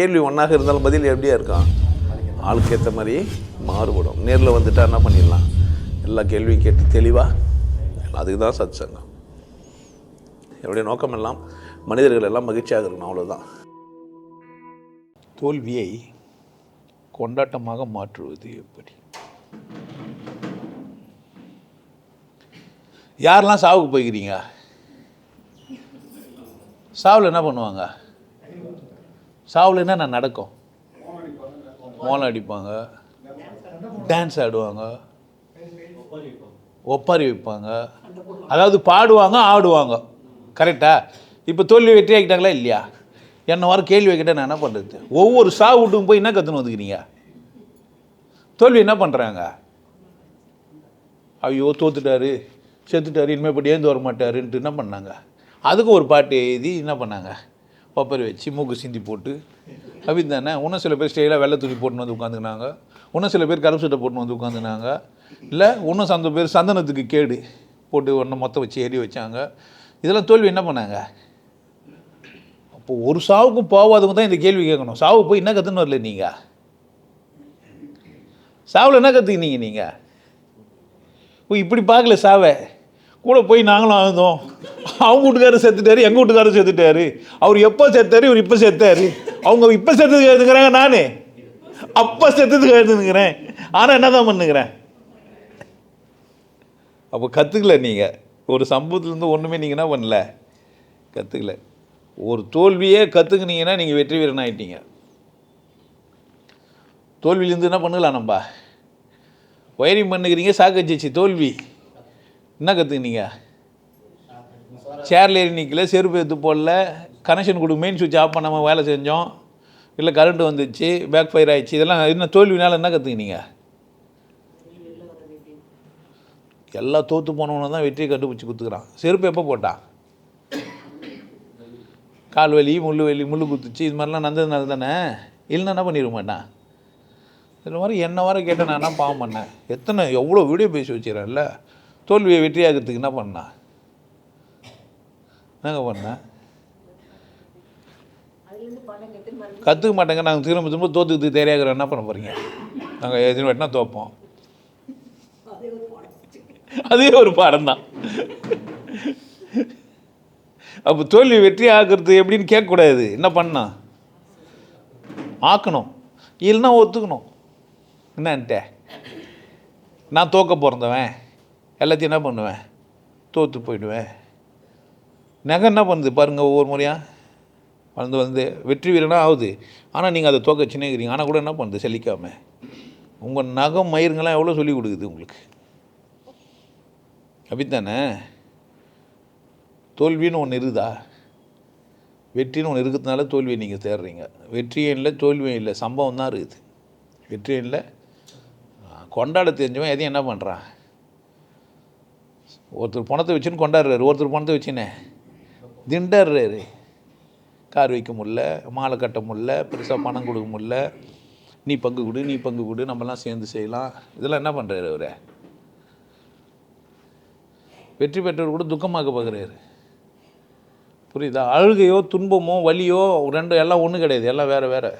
கேள்வி ஒன்றாக இருந்தாலும் பதில் எப்படியா இருக்கான் ஆளுக்கு ஏற்ற மாதிரி மாறுபடும். நேரில் வந்துட்டா என்ன பண்ணிடலாம்? எல்லா கேள்வியும் கேட்டு தெளிவாக அதுக்கு தான் சத் சங்கம் என்னுடைய நோக்கம் எல்லாம் மனிதர்கள் எல்லாம் மகிழ்ச்சியாக இருக்கணும் அவ்வளோதான் தோல்வியை கொண்டாட்டமாக மாற்றுவது எப்படி? யாரெல்லாம் சாவுக்கு போய்க்கிறீங்க? சாவில் என்ன பண்ணுவாங்க? சாவில் என்ன நடக்கும்? மோளம் அடிப்பாங்க. டான்ஸ் ஆடுவாங்க. ஒப்பாரி வைப்பாங்க. அதாவது பாடுவாங்க ஆடுவாங்க. கரெக்டா இப்போ தோல்வி வெற்றி ஆகிட்டாங்களா இல்லையா? என்ன வாரம் கேள்வி வைக்கிட்ட நான் என்ன பண்ணுறது ஒவ்வொரு சாவு வீட்டுக்கும் போய் என்ன கற்றுன்னு வந்துக்கிறீங்க? தோல்வி என்ன பண்ணுறாங்க ஐயோ தோத்துட்டாரு. செத்துட்டாரு. இனிமேல் இப்படி ஏந்து வர மாட்டாருன்ட்டு என்ன பண்ணாங்க? அதுக்கு ஒரு பாட்டு எழுதி என்ன பண்ணாங்க? பப்பர் வச்சு மூக்கு சிந்தி போட்டு அப்படி தானே? இன்னும் சில பேர் ஸ்டைலாக வெள்ளை துணி போட்டுன்னு வந்து உட்காந்துக்கினாங்க இன்னும் சில பேர் கருப்பு சட்டை போட்டுன்னு வந்து உட்காந்துனாங்க இல்லை இன்னும் சந்த பேர் சந்தனத்துக்கு கேடு போட்டு ஒன்று மொத்தம் வச்சு ஏறி வச்சாங்க. இதெல்லாம் தோல்வி என்ன பண்ணாங்க? அப்போ ஒரு சாவுக்கும் போகாதவங்க தான் இந்த கேள்வி கேட்கணும். சாவு போய் என்ன கற்றுன்னு வரல நீங்கள் சாவில் என்ன கற்றுக்கினீங்க நீங்கள் ஓ இப்படி பார்க்கல சாவை. கூட போய் நாங்களும் ஆகுதோம் அவங்க வீட்டுக்காரர் செத்துட்டாரு எங்கள் வீட்டுக்காரர் செத்துட்டாரு. அவர் எப்போ செத்தாரு இவர் இப்போ செத்தாரு. அவங்க இப்போ செத்துக்கு எழுதுங்கிறாங்க நான். அப்போ செத்துக்கு எழுதுனுங்கிறேன் ஆனால் என்ன தான் பண்ணுங்கிறேன்? அப்போ கற்றுக்கல நீங்கள் ஒரு சம்பவத்துலேருந்து ஒன்றுமே நீங்கள் என்ன பண்ணல? கற்றுக்கல ஒரு தோல்வியே கற்றுக்குனீங்கன்னா நீங்கள் வெற்றி வீரன் ஆகிட்டீங்க தோல்வியிலேருந்து என்ன பண்ணலாம் நம்ம? ஒயரிங் பண்ணுக்கிறீங்க சாக்கச்சிச்சு தோல்வி. என்ன கற்றுக்குனீங்க சேரில் ஏறி நிற்கல செருப்பு எடுத்து போடல. கனெக்ஷன் கொடு மெயின் சுவிட்ச் ஆஃப் பண்ணாமல் வேலை செஞ்சோம். இல்லை கரண்ட் வந்துச்சு பேக் ஃபயர் ஆகிடுச்சு இதெல்லாம் என்ன தோல்வினால என்ன கற்றுக்குனீங்க எல்லாம் தோற்று போனவனை தான் வெற்றியை கண்டுபிடிச்சி கொடுத்துக்கிறான். செருப்பு எப்போ போட்டான் கால் வலி முள் வலி முள்ளு குத்துச்சு. இது மாதிரிலாம் நடந்ததுனால தானே. இல்லைன்னா என்ன பண்ணிட மாட்டான்? இந்த மாதிரி என்ன வர கேட்டேன் நான் என்ன பாவம் பண்ணேன்? எத்தனை எவ்வளோ வீடியோ பேசி வச்சுக்கிறேன்ல? தோல்வியை வெற்றியாகிறதுக்கு என்ன பண்ணேன் என்னங்க பண்ணேன் கற்றுக்க மாட்டேங்க. நாங்கள் திரும்ப திரும்ப தோத்துக்கிட்டு தெரியாகிறோம் என்ன பண்ண போகிறீங்க நாங்கள் எதுவும் வெட்டினா தோப்போம். அதே ஒரு பாடம் தான். அப்போ தோல்வி வெற்றி ஆக்குறது எப்படின்னு கேட்கக்கூடாது. என்ன பண்ணா? ஆக்கணும். இல்லைன்னா ஒத்துக்கணும். என்னன்ட்டு நான் தோக்க பிறந்தவன் எல்லாத்தையும் என்ன பண்ணுவேன்? தோற்று போயிடுவேன். நகை என்ன பண்ணுது? பாருங்கள் ஒவ்வொரு முறையாக வளர்ந்து வந்து வெற்றி வீரனாக ஆகுது. ஆனால் நீங்கள் அதை தோக்க சின்னக்கிறீங்க ஆனால் கூட என்ன பண்ணுது? செழிக்காமல் உங்கள் நகம் மயிருங்கெல்லாம் எவ்வளோ சொல்லி கொடுக்குது உங்களுக்கு? அப்படித்தானே? தோல்வின்னு ஒன்று இருக்குதா? வெற்றின்னு ஒன்று இருக்கிறதுனால தோல்வியை நீங்கள் தேடுறீங்க. வெற்றியும் இல்லை தோல்வியும் இல்லை சம்பவம் தான் இருக்குது. வெற்றியும் இல்லை. கொண்டாட தெரிஞ்சவன் எதையும் என்ன பண்ணுறான் ஒருத்தர் பணத்தை வச்சுன்னு கொண்டாடுறாரு. ஒருத்தர் பணத்தை வச்சுன்னு. திண்டாடுறாரு கார் வைக்க முடில மாலை கட்ட முடில பெருசாக பணம் கொடுக்க முடில நீ பங்கு கொடு நீ பங்கு கொடு நம்மலாம் சேர்ந்து செய்யலாம். இதெல்லாம் என்ன பண்ணுறாரு அவரை? வெற்றி பெற்றவர் கூட துக்கமாக்க பார்க்குறாரு புரியுதா? அழுகையோ துன்பமோ வலியோ ரெண்டும் எல்லாம் ஒன்றும் கிடையாது. எல்லாம் வேறு வேறு.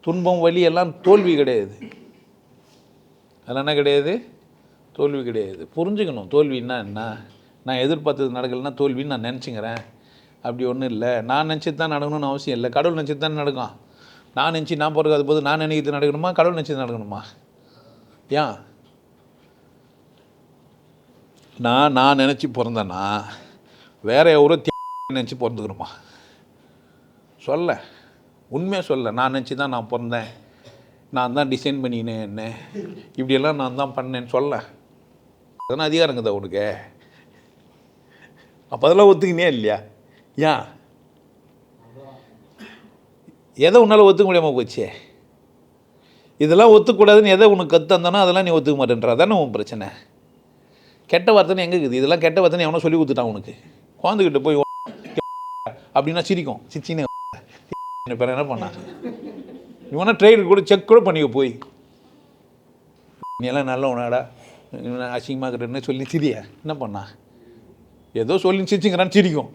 துன்பம் வலி எல்லாம் தோல்வி கிடையாது. அதெல்லாம் என்ன கிடையாது? தோல்வி கிடையாது. புரிஞ்சுக்கணும் தோல்வின்னா என்ன? நான் எதிர்பார்த்தது நடக்கலைன்னா தோல்வின்னு நான் நினச்சிக்கிறேன். அப்படி ஒன்றும் இல்லை. நான் நினச்சி தான் நடக்கணும்னு அவசியம் இல்லை. கடவுள் நினச்சி தான் நடக்கும். நான் நினச்சி நான் பிறக்காத போது நான் நினைக்கிறது நடக்கணுமா? கடவுள் நினச்சி நடக்கணுமா? ஏன்? நான் நான் நினச்சி பிறந்தேன்னா வேற எவரோ நினச்சி பிறந்துக்கணுமா? சொல்ல. உண்மையாக சொல்ல. நான் நினச்சி தான் நான் பிறந்தேன். நான் தான் டிசைன் பண்ணினேன் என்ன? இப்படியெல்லாம் நான் தான் பண்ணேன்னு சொல்ல. அதெல்லாம் அதிகாரங்குதா உனக்கு? அப்போ அதெல்லாம் ஒத்துக்கினே இல்லையா? ஏன் எதை உன்னால் ஒத்துக்க முடியாமல் போச்சே? இதெல்லாம் ஒத்துக்கூடாதுன்னு எதை உனக்கு கற்று தந்தானோ அதெல்லாம் நீ ஒத்துக்க மாட்டேன்றா. தானே உன் பிரச்சனை. கெட்ட வார்த்தைன்னு எங்கே இருக்குது? இதெல்லாம் கெட்ட வார்த்தைன்னு எவனோ சொல்லி கொடுத்துட்டான் உனக்கு. குழந்தைகிட்ட போய் அப்படின்னா சிரிக்கும். சிச்சின்னு பேர் என்ன பண்ணான்? இவனா ட்ரெயின் கூட செக் கூட பண்ணிக்க போய். நீ எல்லாம் நல்ல உனாடா அசிங்கமாக இருக்கிறன்னு சொல்லி சிரியா. என்ன பண்ணா ஏதோ சொல்லி சிரிக்கும்.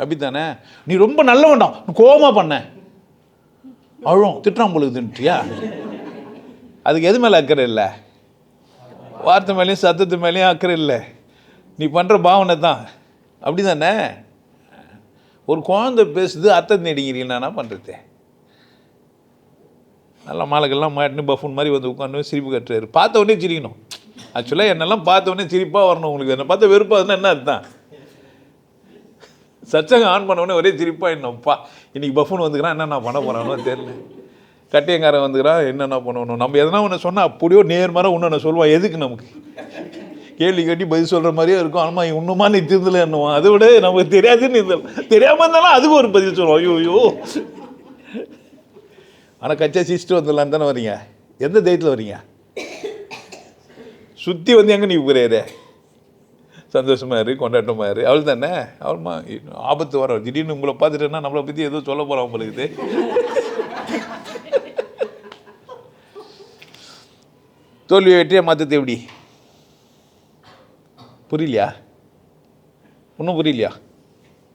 அப்படித்தானே? நீ ரொம்ப நல்ல வேண்டாம் கோவமாக பண்ண. அழும். திட்டுறான் பொழுதுன்ட்டியா அதுக்கு எது மேலே அக்கறை இல்லை? வார்த்தை மேலேயும் சத்தத்து மேலேயும் அக்கறை இல்லை. நீ பண்ணுற பாவனை தான். அப்படி தானே ஒரு குழந்தை பேசுது அர்த்தம் தேடிக்கிறீங்க நான் என்ன பண்ணுறது நல்லா மாலைக்கெல்லாம் மாட்டினு பஃபுன் மாதிரி வந்து உட்காந்து சிரிப்பு கட்டுறாரு. பார்த்த உடனே சிரிக்கணும். ஆக்சுவலாக என்னெல்லாம் பார்த்த உடனே சிரிப்பாக வரணும் உங்களுக்கு. என்னை பார்த்து இருந்தால் என்ன அதுதான் சச்சங்கம் ஆன் பண்ண உடனே ஒரே சிரிப்பாக என்னப்பா இன்றைக்கி பஃபுன் வந்துக்கிறான் என்னென்ன பண்ண போகிறானோ தெரியல. கட்டியங்காரன் வந்துக்கிறான் என்னென்ன பண்ணணும்? நம்ம எதனா ஒன்று சொன்னால் அப்படியோ நேர்மாராக ஒன்று சொல்லுவான். எதுக்கு நமக்கு? கேள்வி கேட்டி பதில் சொல்கிற மாதிரியே இருக்கும். ஆமா இன்னுமா நீ திருந்தல என்னவான்? அதை விட நமக்கு தெரியாதுன்னு இருந்தாலும் தெரியாமல் இருந்தாலும் அதுக்கு ஒரு பதில் சொல்லுவோம் ஐயோ ஐயோ ஆனால் கச்சா சிஸ்டர் வந்துடலான்னு தானே வரீங்க? எந்த தைரியத்தில் வரீங்க? சுற்றி வந்து எங்கே நீ போகிறாரு சந்தோஷமாக இரு கொண்டாட்டமாக இரு. அவள் தானே? அவள்மா ஆபத்து வரோம் திடீர்னு உங்களை பார்த்துட்டேன்னா நம்மளை பற்றி ஏதோ சொல்ல போகிறோம் உங்களுக்கு தோல்வியை வெற்றியை மாற்றது எப்படி? புரியலையா? ஒன்றும் புரியலையா?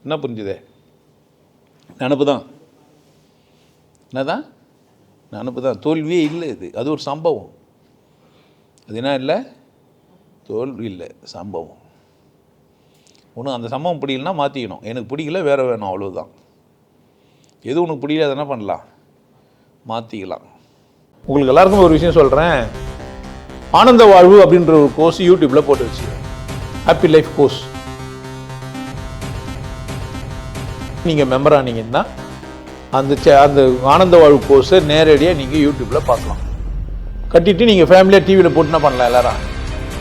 என்ன புரிஞ்சுது? நினப்பு தான் என்னதான்? நினப்பு தான் தோல்வியே இல்லை இது. அது ஒரு சம்பவம். அது என்ன இல்லை? தோல்வி இல்லை சம்பவம். ஒன்று அந்த சம்பவம் பிடிக்கலனா மாற்றிக்கணும் எனக்கு பிடிக்கல வேறு வேணும் அவ்வளோதான் எது உனக்கு பிடிக்கல அதை என்ன பண்ணலாம்? மாற்றிக்கலாம் உங்களுக்கு எல்லாருக்கும் ஒரு விஷயம் சொல்கிறேன் ஆனந்த வாழ்வு அப்படின்ற ஒரு கோர்ஸ் யூடியூப்பில் போட்டு வச்சு ஹாப்பி லைஃப் கோர்ஸ் நீங்கள் மெம்பர் ஆனீங்கன்னா அந்த சே- அந்த ஆனந்த வாழ்வு கோர்ஸை நேரடியாக நீங்கள் யூடியூப்பில் பார்க்கலாம். கட்டிட்டு நீங்கள் ஃபேமிலியாக டிவியில் போட்டுனா பண்ணலாம் எல்லாரும்.